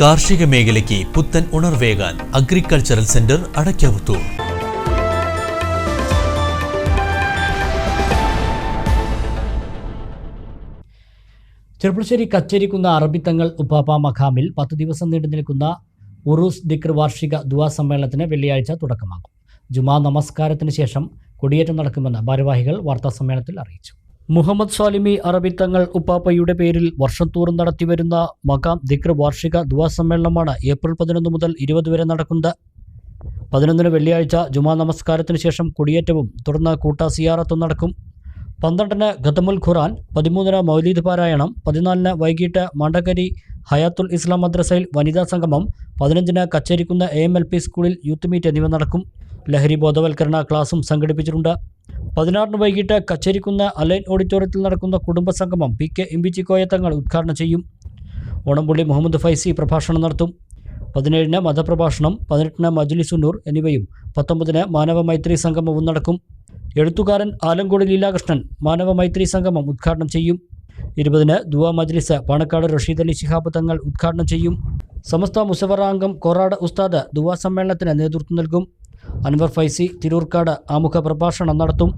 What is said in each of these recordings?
കാർഷിക മേഖലയ്ക്ക് പുത്തൻ ഉണർവേകാൻ അഗ്രികൾച്ചറൽ സെന്റർ അടയ്ക്കാവുത്തൂർ. ചെറുപ്പശ്ശേരി കച്ചേരിക്കുന്ന അറബിത്തങ്ങൾ ഉപ്പാപ്പ മഖാമിൽ പത്ത് ദിവസം നീണ്ടു നിൽക്കുന്ന ഉറൂസ് ദിക്ർ വാർഷിക ദുവാ സമ്മേളനത്തിന് വെള്ളിയാഴ്ച തുടക്കമാകും. ജുമാ നമസ്കാരത്തിന് ശേഷം കൊടിയേറ്റം നടക്കുമെന്ന് ഭാരവാഹികൾ വാർത്താസമ്മേളനത്തിൽ അറിയിച്ചു. മുഹമ്മദ് സാലിമി അറബിത്തങ്ങൾ ഉപ്പാപ്പയുടെ പേരിൽ വർഷംതോറും നടത്തിവരുന്ന മകാം ദിക്ർ വാർഷിക ദുവാ സമ്മേളനമാണ് ഏപ്രിൽ പതിനൊന്ന് മുതൽ ഇരുപത് വരെ നടക്കുന്നത്. പതിനൊന്നിന് വെള്ളിയാഴ്ച ജുമാ നമസ്കാരത്തിന് ശേഷം കൊടിയേറ്റവും തുടർന്ന് കൂട്ട സിയാറത്തും നടക്കും. പന്ത്രണ്ടിന് ഖതമുൽ ഖുറാൻ പതിമൂന്നിന് മൗലീദ് പാരായണം പതിനാലിന് വൈകിട്ട് മണ്ടക്കരി ഹയാത്തുൽ ഇസ്ലാം മദ്രസയിൽ വനിതാ സംഗമം പതിനഞ്ചിന് കച്ചേരിക്കുന്ന എ എം എൽ പി സ്കൂളിൽ യൂത്ത് മീറ്റ് എന്നിവ നടക്കും. ലഹരി ബോധവൽക്കരണ ക്ലാസും സംഘടിപ്പിച്ചിട്ടുണ്ട്. പതിനാറിന് വൈകിട്ട് കച്ചേരിക്കുന്ന അലൈൻ ഓഡിറ്റോറിയത്തിൽ നടക്കുന്ന കുടുംബ സംഗമം പി കെ ഇമ്പിച്ചിക്കോയ തങ്ങൾ ഉദ്ഘാടനം ചെയ്യും. ഓണംപുള്ളി മുഹമ്മദ് ഫൈസി പ്രഭാഷണം നടത്തും. പതിനേഴിന് മതപ്രഭാഷണം പതിനെട്ടിന് മജ്ലിസുന്നൂർ എന്നിവയും പത്തൊമ്പതിന് മാനവ മൈത്രി സംഗമവും നടക്കും. എഴുത്തുകാരൻ ആലങ്കോട് ലീലാകൃഷ്ണൻ മാനവ മൈത്രി സംഗമം ഉദ്ഘാടനം ചെയ്യും. ഇരുപതിന് ദുവാ മജ്ലിസ് പാണക്കാട് റഷീദ് അലി ശിഹാബ് തങ്ങൾ ഉദ്ഘാടനം ചെയ്യും. സമസ്ത മുസവറ അംഗം കൊറാട് ഉസ്താദ് ദുവാ സമ്മേളനത്തിന് നേതൃത്വം നൽകും. അൻവർ ഫൈസി തിരൂർക്കാട് ആമുഖ പ്രഭാഷണം നടത്തും.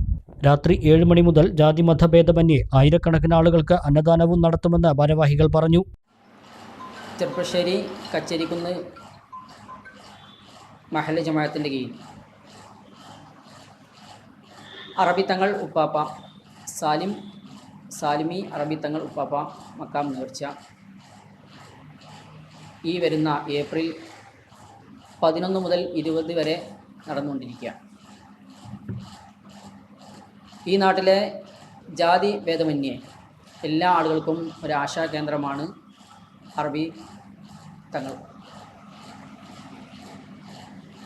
രാത്രി ഏഴ് മണി മുതൽ ജാതി മതഭേദമന്യേ ആയിരക്കണക്കിന് ആളുകൾക്ക് അന്നദാനവും നടത്തുമെന്ന് ഭാരവാഹികൾ പറഞ്ഞു. ചെറുപ്പശ്ശേരി കച്ചേരിക്കുന്ന് മഹല ജമാഅത്തിന്റെ കീഴിൽ. അറബിത്തങ്ങൾ ഉപ്പാപ്പ സാലിം സാലിമി അറബിത്തങ്ങൾ ഉപ്പാപ്പ മക്കാം നേർച്ച ഈ വരുന്ന ഏപ്രിൽ പതിനൊന്ന് മുതൽ ഇരുപത് വരെ നടന്നുകൊണ്ടിരിക്കുകയാണ് ഈ നാട്ടിലെ ജാതി ഭേദമന്യേ എല്ലാ ആളുകൾക്കും ഒരു ആശാ കേന്ദ്രമാണ് അറബി തങ്ങൾ.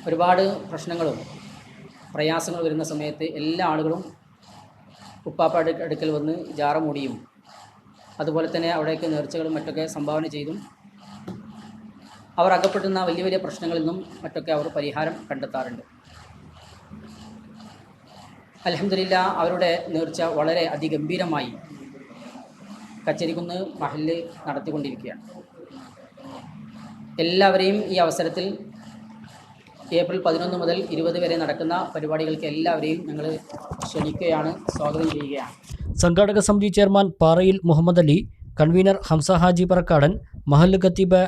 ഒരുപാട് പ്രശ്നങ്ങളും പ്രയാസങ്ങൾ വരുന്ന സമയത്ത് എല്ലാ ആളുകളും ഉപ്പാപ്പ അടുക്കൽ വന്ന് ജാറ മൂടിയും അതുപോലെ തന്നെ അവിടേക്ക് നേർച്ചകളും മറ്റൊക്കെ സംഭാവന ചെയ്തും അവർ അകപ്പെടുന്ന വലിയ വലിയ പ്രശ്നങ്ങളിൽ നിന്നും മറ്റൊക്കെ അവർ പരിഹാരം കണ്ടെത്താറുണ്ട്. അലഹമില്ല അവരുടെ നേർച്ച വളരെ അതിഗംഭീരമായി കച്ചേരിക്കുന്ന് മഹൽ നടത്തിക്കൊണ്ടിരിക്കുകയാണ്. എല്ലാവരെയും ഈ അവസരത്തിൽ ഏപ്രിൽ പതിനൊന്ന് മുതൽ ഇരുപത് വരെ നടക്കുന്ന പരിപാടികൾക്ക് എല്ലാവരെയും ഞങ്ങൾ ക്ഷണിക്കുകയാണ് സ്വാഗതം ചെയ്യുകയാണ്. സംഘാടക സമിതി ചെയർമാൻ പാറയിൽ മുഹമ്മദ് അലി കൺവീനർ ഹംസ ഹാജി പറക്കാടൻ മഹല്ല് ഖത്തീബ്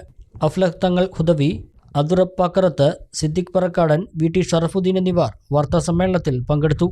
അഫ്ലഹ് തങ്ങൾ ഹുദവി അതുറപ്പാക്കറത്ത് സിദ്ദിഖ് പറക്കാടൻ വി ടി ഷറഫുദ്ദീൻ എന്നിവർ വാർത്താസമ്മേളനത്തിൽ പങ്കെടുത്തു.